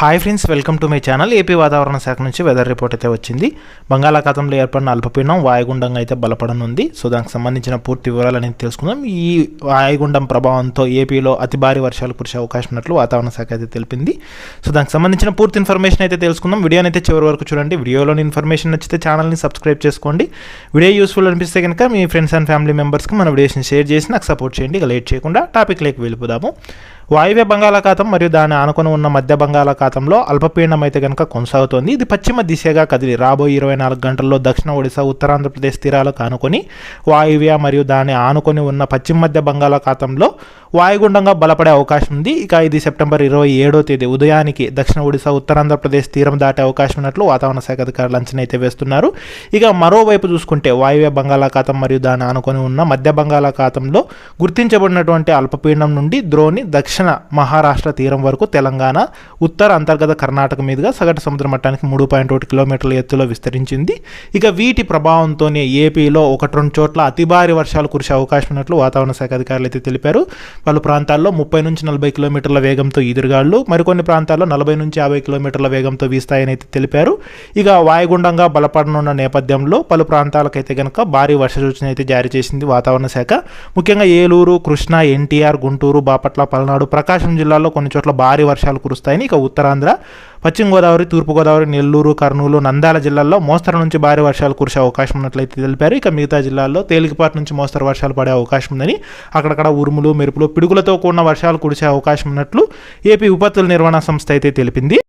Hi friends welcome to my channel AP వాతావరణ శాఖ నుంచి వెదర్ రిపోర్ట్ అయితే వచ్చింది. బంగాళాఖాతంలో ఏర్పడిన అల్పపీడనం వాయుగుండంగా అయితే బలపడనుంది. సో దానికి సంబంధించిన పూర్తి వివరాలు అనేది తెలుసుకుందాం. ఈ వాయుగుండం ప్రభావంతో ఏపీలో అతి భారీ వర్షాలు కురిసే అవకాశం ఉన్నట్లు వాతావరణ శాఖ అయితే తెలిపింది. సో దానికి సంబంధించిన పూర్తి ఇన్ఫర్మేషన్ అయితే తెలుసుకుందాం. వీడియోని అయితే చివరి వరకు చూడండి. వీడియోలోని ఇన్ఫర్మేషన్ నచ్చితే ఛానల్ని సబ్స్క్రైబ్ చేసుకోండి. వీడియో యూస్ఫుల్ అనిపిస్తే కనుక మీ ఫ్రెండ్స్ అండ్ ఫ్యామిలీ మెంబర్స్కి మన వీడియోస్ని షేర్ చేసి నాకు సపోర్ట్ చేయండి. ఇక లేట్ చేయకుండా టాపిక్ లేక వెళ్ళిపోదాము. వాయువ్య బంగాళాఖాతం మరియు దాని ఆనుకొని ఉన్న మధ్య బంగాళాఖాతంలో అల్పపీడనం అయితే కనుక కొనసాగుతోంది. ఇది పశ్చిమ దిశగా కదిలి రాబోయే ఇరవై నాలుగు గంటల్లో దక్షిణ ఒడిశా ఉత్తరాంధ్రప్రదేశ్ తీరాలకు ఆనుకొని వాయువ్య మరియు దాని ఆనుకొని ఉన్న పశ్చిమ మధ్య బంగాళాఖాతంలో వాయుగుండంగా బలపడే అవకాశం ఉంది. ఇక ఇది సెప్టెంబర్ ఇరవై ఏడో తేదీ ఉదయానికి దక్షిణ ఒడిశా ఉత్తరాంధ్రప్రదేశ్ తీరం దాటే అవకాశం ఉన్నట్లు వాతావరణ శాఖ అధికారులు అంచనా అయితే వేస్తున్నారు. ఇక మరోవైపు చూసుకుంటే వాయువ్య బంగాళాఖాతం మరియు దాని ఆనుకొని ఉన్న మధ్య బంగాళాఖాతంలో గుర్తించబడినటువంటి అల్పపీడనం నుండి ద్రోణి దక్షిణ దక్షిణ మహారాష్ట్ర తీరం వరకు తెలంగాణ ఉత్తర అంతర్గత కర్ణాటక మీదుగా సగటు సముద్ర మట్టానికి మూడు పాయింట్ ఒకటి కిలోమీటర్ల ఎత్తులో విస్తరించింది. ఇక వీటి ప్రభావంతోనే ఏపీలో ఒకటి రెండు చోట్ల అతి భారీ వర్షాలు కురిసే అవకాశం ఉన్నట్లు వాతావరణ శాఖ అధికారులు అయితే తెలిపారు. పలు ప్రాంతాల్లో ముప్పై నుంచి నలభై కిలోమీటర్ల వేగంతో ఈదురుగాళ్ళు మరికొన్ని ప్రాంతాల్లో నలభై నుంచి యాభై కిలోమీటర్ల వేగంతో వీస్తాయని అయితే తెలిపారు. ఇక వాయుగుండంగా బలపడనున్న నేపథ్యంలో పలు ప్రాంతాలకైతే కనుక భారీ వర్ష సూచన అయితే జారీ చేసింది వాతావరణ శాఖ. ముఖ్యంగా ఏలూరు కృష్ణా ఎన్టీఆర్ గుంటూరు బాపట్ల పల్నాడు ప్రకాశం జిల్లాలో కొన్ని చోట్ల భారీ వర్షాలు కురుస్తాయని ఇక ఉత్తరాంధ్ర పశ్చిమ గోదావరి తూర్పుగోదావరి నెల్లూరు కర్నూలు నంద్యాల జిల్లాల్లో మోస్తరు నుంచి భారీ వర్షాలు కురిసే అవకాశం ఉన్నట్లయితే తెలిపారు. ఇక మిగతా జిల్లాల్లో తేలికపాటి నుంచి మోస్తరు వర్షాలు పడే అవకాశం ఉందని అక్కడక్కడ ఉరుములు మెరుపులు పిడుగులతో కూడిన వర్షాలు కురిసే అవకాశం ఉన్నట్లు ఏపీ విపత్తుల నిర్వహణ సంస్థ అయితే తెలిపింది.